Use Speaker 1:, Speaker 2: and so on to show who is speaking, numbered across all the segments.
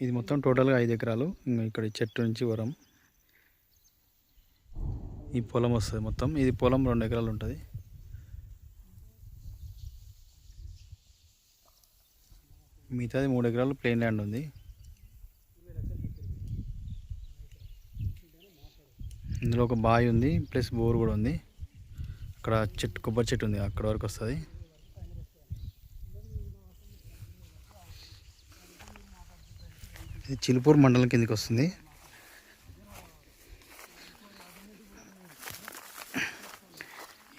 Speaker 1: ఇది మొత్తం టోటల్గా ఐదు ఎకరాలు. ఇంకా ఇక్కడ చెట్టు నుంచి వరం. ఈ పొలం వస్తుంది మొత్తం. ఇది పొలం రెండు ఎకరాలు ఉంటుంది. మిగతాది మూడు ఎకరాలు ప్లెయిన్ ల్యాండ్ ఉంది. ఇందులో ఒక బావి ఉంది ప్లస్ బోర్ కూడా ఉంది. అక్కడ చెట్టు కొబ్బరి చెట్టు ఉంది. అక్కడ వరకు వస్తుంది. ఇది చిలుపూరు మండలం కిందకి వస్తుంది.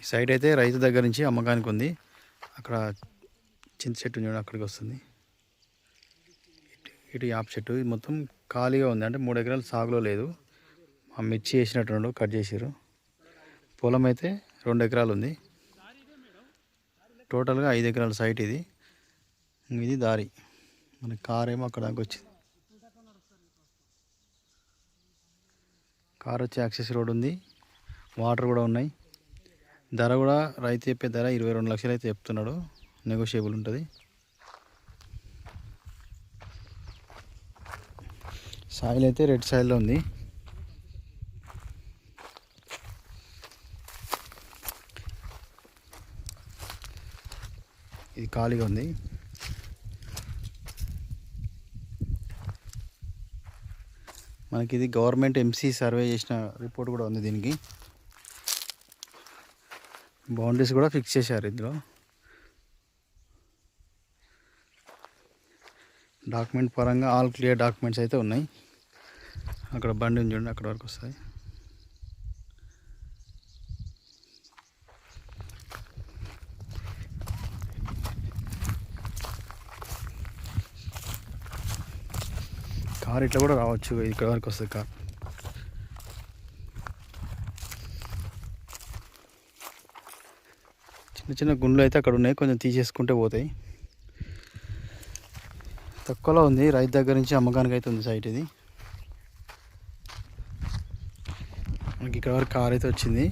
Speaker 1: ఈ సైడ్ అయితే రైతు దగ్గర నుంచి అమ్మకానికి ఉంది. అక్కడ చింత చెట్టు చూడండి అక్కడికి వస్తుంది. ఇటు యాప్ యాప చెట్టు. ఇది మొత్తం ఖాళీగా ఉంది. అంటే మూడు ఎకరాలు సాగులో లేదు. ఆ మిర్చి వేసినట్టు కట్ చేసారు పొలం అయితే రెండు ఎకరాలు ఉంది. టోటల్గా ఐదు ఎకరాల సైట్ ఇది. ఇది దారి. మన కార్ ఏమో అక్కడ దాకా వచ్చింది. కార్ వచ్చి యాక్సెస్ రోడ్ ఉంది. వాటర్ కూడా ఉన్నాయి. ధర కూడా రైతు చెప్పే ధర ఇరవై రెండు లక్షలు అయితే చెప్తున్నాడు. నెగోషియబుల్ ఉంటుంది. సాయిల్ అయితే రెడ్ సాయిల్లో ఉంది. ఇది ఖాళీగా ఉంది. మనకి ఇది గవర్నమెంట్ ఎంసీ సర్వే చేసిన రిపోర్ట్ కూడా ఉంది దీనికి. బౌండరీస్ కూడా ఫిక్స్ చేశారు ఇందులో. డాక్యుమెంట్ పరంగా ఆల్ క్లియర్ డాక్యుమెంట్స్ అయితే ఉన్నాయి. అక్కడ బండి చూడండి అక్కడ వరకు వస్తాయి. కార్ ఇట్లా కూడా రావచ్చు. ఇక్కడ వరకు వస్తుంది కార్. చిన్న చిన్న గుండ్లు అయితే అక్కడ ఉన్నాయి. కొంచెం తీసేసుకుంటే పోతాయి. తక్కువలో ఉంది. రైతు దగ్గర నుంచి అమ్మకానికి అయితే ఉంది సైట్ ఇది. మనకి ఇక్కడ వరకు కార్ అయితే వచ్చింది.